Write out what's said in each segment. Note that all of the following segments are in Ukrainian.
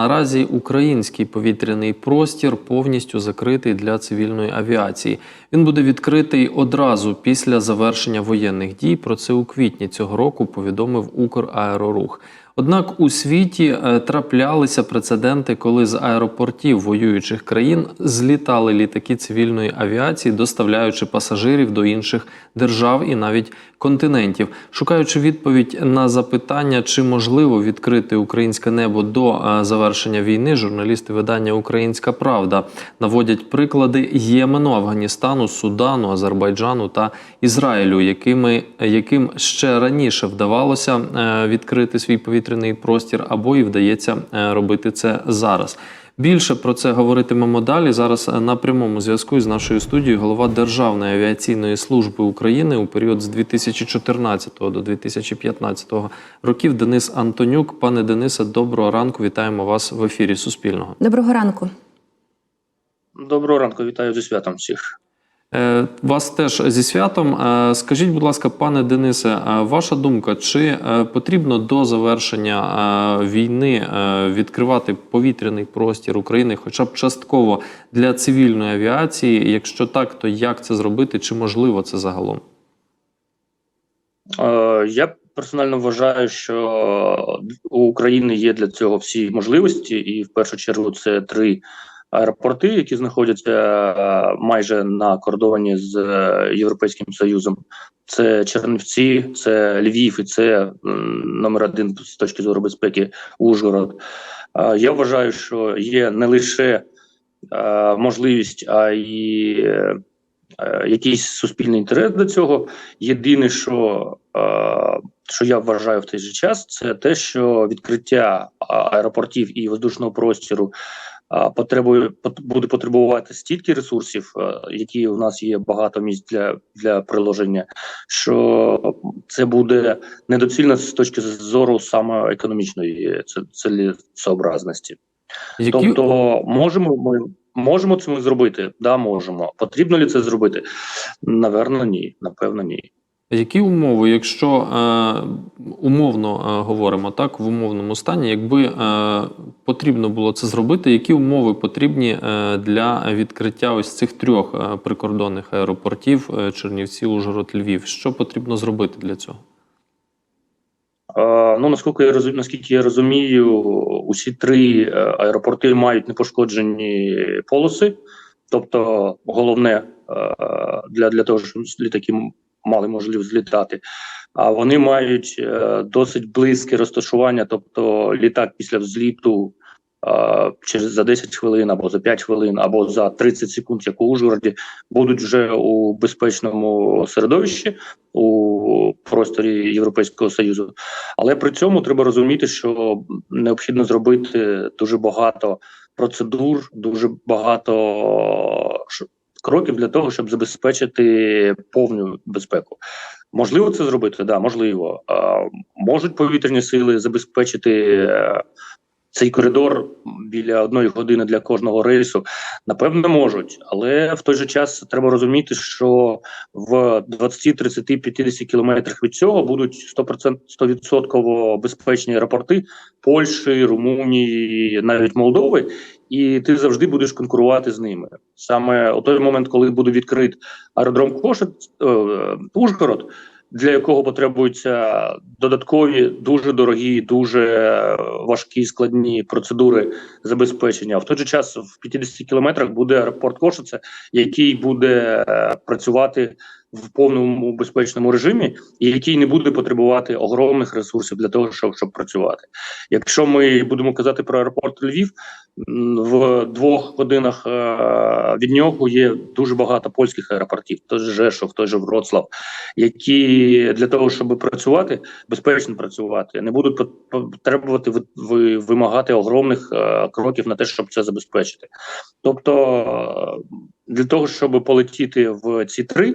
наразі український повітряний простір повністю закритий для цивільної авіації. Він буде відкритий одразу після завершення воєнних дій. Про це у квітні цього року повідомив Украерорух. Однак у світі е, траплялися прецеденти, коли з аеропортів воюючих країн злітали літаки цивільної авіації, доставляючи пасажирів до інших держав і навіть континентів. Шукаючи відповідь на запитання, чи можливо відкрити українське небо до е, завершення війни, журналісти видання Українська Правда наводять приклади Ємену, Афганістану, Судану, Азербайджану та Ізраїлю, якими яким ще раніше вдавалося е, відкрити свій повітряний простір, або і вдається е, робити це зараз. Більше про це говоритимемо далі. Зараз е, на прямому зв'язку з нашою студією голова Державної авіаційної служби України у період з 2014 до 2015 років Денис Антонюк. Пане Денисе, доброго ранку. Вітаємо вас в ефірі Суспільного. Доброго ранку. Доброго ранку, вітаю зі святом всіх. Е, Вас теж зі святом. Е, Скажіть, будь ласка, пане Денисе, е, ваша думка, чи потрібно до завершення війни відкривати повітряний простір України, хоча б частково для цивільної авіації? Якщо так, то як це зробити? Чи можливо це загалом? Я персонально вважаю, що у України є для цього всі можливості, і в першу чергу це три аеропорти, які знаходяться е, майже на кордоні з е, Європейським Союзом. Це Чернівці, це Львів і це номер один з точки зору безпеки Ужгород. Е, Я вважаю, що є не лише можливість, а й якийсь суспільний інтерес до цього. Єдине, що, що я вважаю в той же час, це те, що відкриття аеропортів і воздушного простору а, потребує пот- буде потребувати стільки ресурсів, е, які у нас є багато місць для, для приложення, що це буде недоцільно з точки зору саме економічної цілесообразності. Які Тобто, можемо ми можемо це зробити? Да, можемо. Потрібно ли це зробити? Наверно, ні. Напевно, ні. Які умови, якщо е, умовно е, говоримо так, в умовному стані, якби е, потрібно було це зробити, які умови потрібні е, для відкриття ось цих трьох е, прикордонних аеропортів е, Чернівці, Ужгород, Львів? Що потрібно зробити для цього? Е, ну наскільки я розумію, наскільки я розумію, усі три е, аеропорти мають непошкоджені полоси. Тобто, головне е, для, для того, щоб літаки мали можливість злітати. А вони мають е, досить близьке розташування, тобто літак після взліту е, через за 10 хвилин або за 5 хвилин, або за 30 секунд, як у Ужгороді, будуть вже у безпечному середовищі у просторі Європейського Союзу. Але при цьому треба розуміти, що необхідно зробити дуже багато процедур, дуже багато кроків для того, щоб забезпечити повну безпеку. Можливо, це зробити? Да, можливо. А, можуть повітряні сили забезпечити е, цей коридор біля одної години для кожного рейсу. Напевно, можуть, але в той же час треба розуміти, що в 20, 30, 50 кілометрах від цього будуть 100%, 100% безпечні аеропорти Польщі, Румунії, навіть Молдови, і ти завжди будеш конкурувати з ними. Саме у той момент, коли буде відкрит аеродром Кошет, е, Ужгород, для якого потребуються додаткові, дуже дорогі, дуже важкі складні процедури забезпечення. В той же час в 50 кілометрах буде аеропорт Кошице, який буде е, працювати в повному безпечному режимі, і який не буде потребувати огромних ресурсів для того, щоб, щоб працювати. Якщо ми будемо казати про аеропорт Львів, в двох годинах е, від нього є дуже багато польських аеропортів, той же Жешов, той же Вроцлав, які для того, щоб працювати, безпечно працювати, не будуть пот- потребувати ви- ви- вимагати огромних е, кроків на те, щоб це забезпечити. Тобто, для того, щоб полетіти в ці три,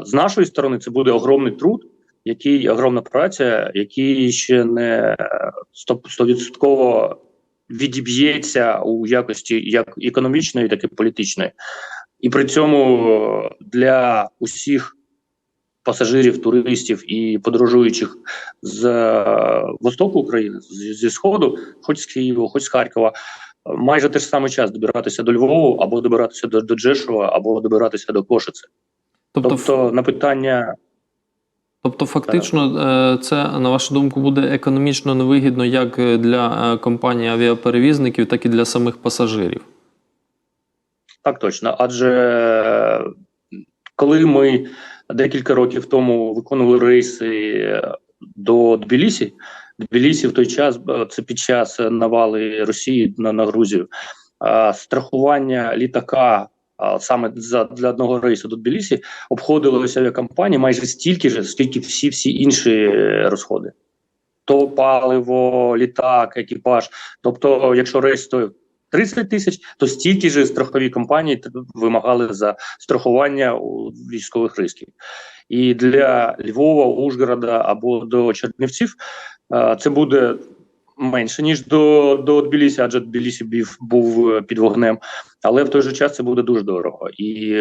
з нашої сторони це буде огромний труд. Який огромна праця, який ще не стовідсотково відіб'ється у якості як економічної, так і політичної, і при цьому для усіх пасажирів, туристів і подорожуючих з е, востоку України, зі сходу, хоч з Києва, хоч з Харкова, майже те ж саме час добиратися до Львова, або добиратися до, до Джешова, або добиратися до Кошиці. Тобто, Тобто, на питання тобто фактично, е, це, на вашу думку, буде економічно невигідно як для е, компаній авіаперевізників, так і для самих пасажирів. Так, точно. Адже коли ми декілька років тому виконували рейси е, до Тбілісі, Тбілісі в той час е, це під час навали Росії на, на Грузію. е, Страхування літака саме для одного рейсу до Тбілісі обходилося авіакомпанії майже стільки ж, скільки всі всі інші е, розходи. То паливо, літак, екіпаж. Тобто, якщо рейс стоїв 30 тисяч, то стільки ж страхові компанії вимагали за страхування у військових ризиків. І для Львова, Ужгорода або до Чернівців е, це буде менше ніж до, до Тбілісі, адже Тбілісі був, е, під вогнем. Але в той же час це буде дуже дорого. І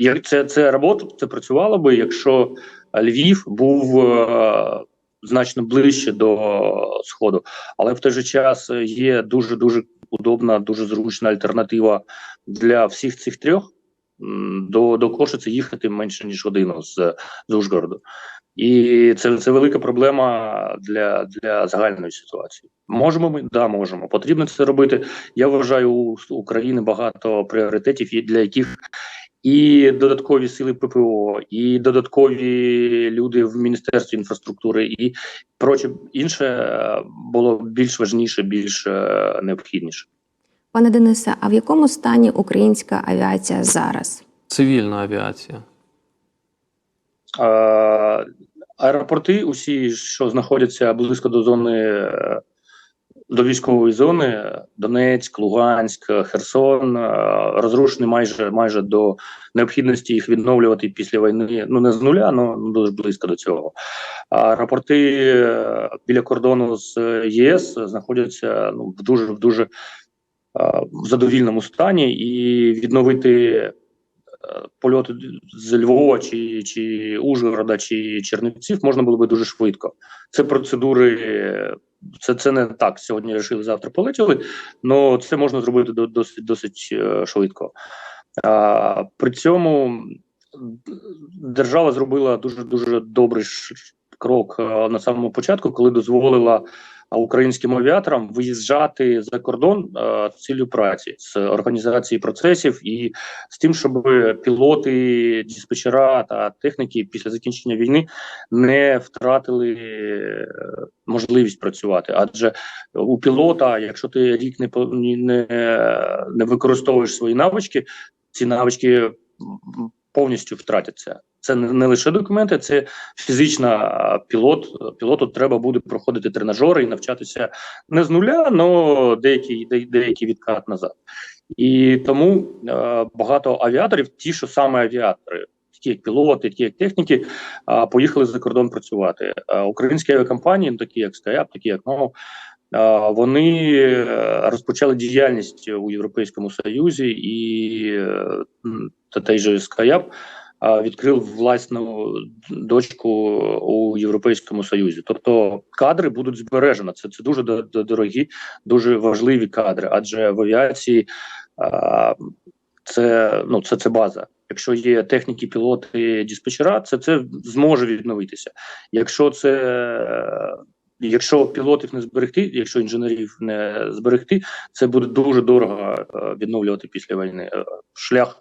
е, це, це робота, це працювало би, якщо Львів був е, значно ближче до сходу. Але в той же час е, є дуже дуже удобна, дуже зручна альтернатива для всіх цих трьох. До, до Кошиці їхати менше ніж годину з, з Ужгороду. І це, це велика проблема для, для загальної ситуації. Можемо ми? Да, можемо. Потрібно це робити. Я вважаю, у України багато пріоритетів, для яких і додаткові сили ППО, і додаткові люди в Міністерстві інфраструктури, і проче інше було більш важніше, більш е, необхідніше. Пане Денисе, а в якому стані українська авіація зараз? Цивільна авіація. Аеропорти, усі, що знаходяться близько до зони е, до військової зони, Донецьк, Луганськ, Херсон, е, розрушені майже майже до необхідності їх відновлювати після війни. Ну не з нуля, але дуже близько до цього. Аеропорти е, біля кордону з ЄС знаходяться ну в дуже в дуже задовільному стані, і відновити польоти з Львова чи, чи Ужгорода чи Чернівців можна було би дуже швидко. Це процедури, це, це не так. Сьогодні вирішили, завтра полетіли, але це можна зробити до- досить досить е, швидко. А, при цьому держава зробила дуже дуже добрий крок е, на самому початку, коли дозволила українським авіаторам виїжджати за кордон е, з ціллю праці з організації процесів і з тим, щоб пілоти, диспетчера та техніки після закінчення війни не втратили е, можливість працювати. Адже у пілота, якщо ти рік не не, не використовуєш свої навички, ці навички повністю втратяться. Це не, лише документи, це фізична пілот. Пілоту треба буде проходити тренажери і навчатися не з нуля, але деякий, де- деякий відкат назад. І тому е, багато авіаторів, ті, що саме авіатори, такі як пілоти, такі як техніки, е, поїхали за кордон працювати. Е, українські авіакомпанії, ну, такі як SkyUp, такі як NOV, е, вони розпочали діяльність у Європейському Союзі, і е, та той же е, відкрив власну дочку у Європейському Союзі. Тобто кадри будуть збережені. Це, це дуже до- до- дорогі, дуже важливі кадри, адже в авіації це ну це, це база. Якщо є техніки, пілоти, диспетчера, це це зможе відновитися. Якщо це якщо пілотів не зберегти, якщо інженерів не зберегти, це буде дуже дорого відновлювати після війни. Е, Шлях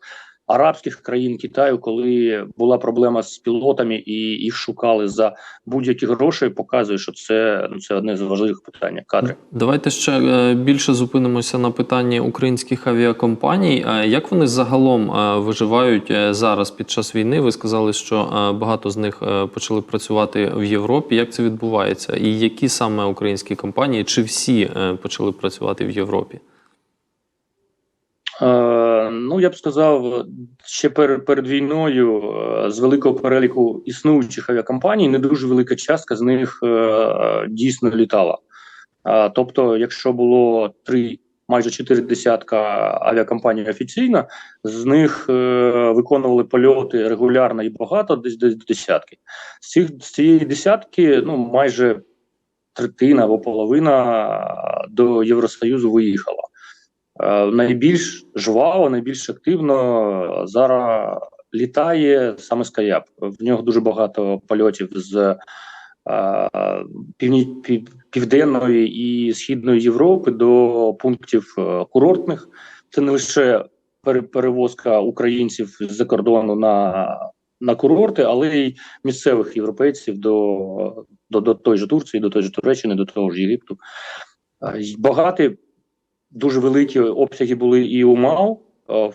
арабських країн Китаю, коли була проблема з пілотами і їх шукали за будь-які гроші, показує, що це ну це одне з важливих питань кадри. Давайте ще е, більше зупинимося на питанні українських авіакомпаній. Е, Як вони загалом е, виживають зараз під час війни? Ви сказали, що багато з них почали працювати в Європі. Як це відбувається? І які саме українські компанії, чи всі почали працювати в Європі? Е, ну, я б сказав, ще перед, перед війною е, з великого переліку існуючих авіакомпаній не дуже велика частка з них е, дійсно літала. Е, тобто, якщо було три майже чотири десятка авіакомпаній офіційно. З них е, виконували польоти регулярно і багато, десь десь десятки. З цих з цієї десятки, ну майже третина або половина до Євросоюзу виїхала. Е, найбільш жваво, найбільш активно зараз літає саме Скаяп. В нього дуже багато польотів з е, півні, південної і східної Європи до пунктів е, курортних. Це не лише перевозка українців з-за кордону на, на курорти, але й місцевих європейців до, до, до той же Турції, до той же Туреччини, до того ж Єгипту. Й Багаті, дуже великі обсяги були і у МАУ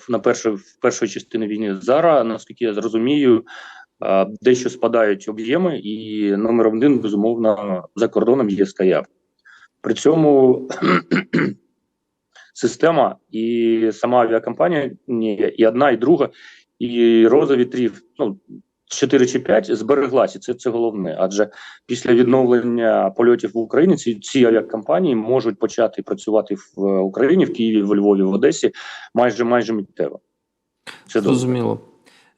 на першій, в першій частині війни. Зараз, наскільки я зрозумію, дещо спадають об'єми, і номером один, безумовно, за кордоном є Скаяп. При цьому система і сама авіакомпанія ні, і одна, і друга, і роза вітрів, ну 4 чи 5 збереглася. Це, це головне. Адже після відновлення польотів в Україні ці, ці авіакомпанії можуть почати працювати в е, Україні, в Києві, в Львові, в Одесі майже майже миттєво. Це. Зрозуміло.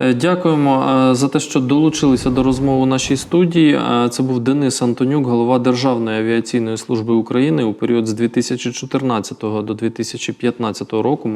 Е, Дякуємо е, за те, що долучилися до розмови у нашій студії. Це був Денис Антонюк, голова Державної авіаційної служби України у період з 2014 до 2015 року.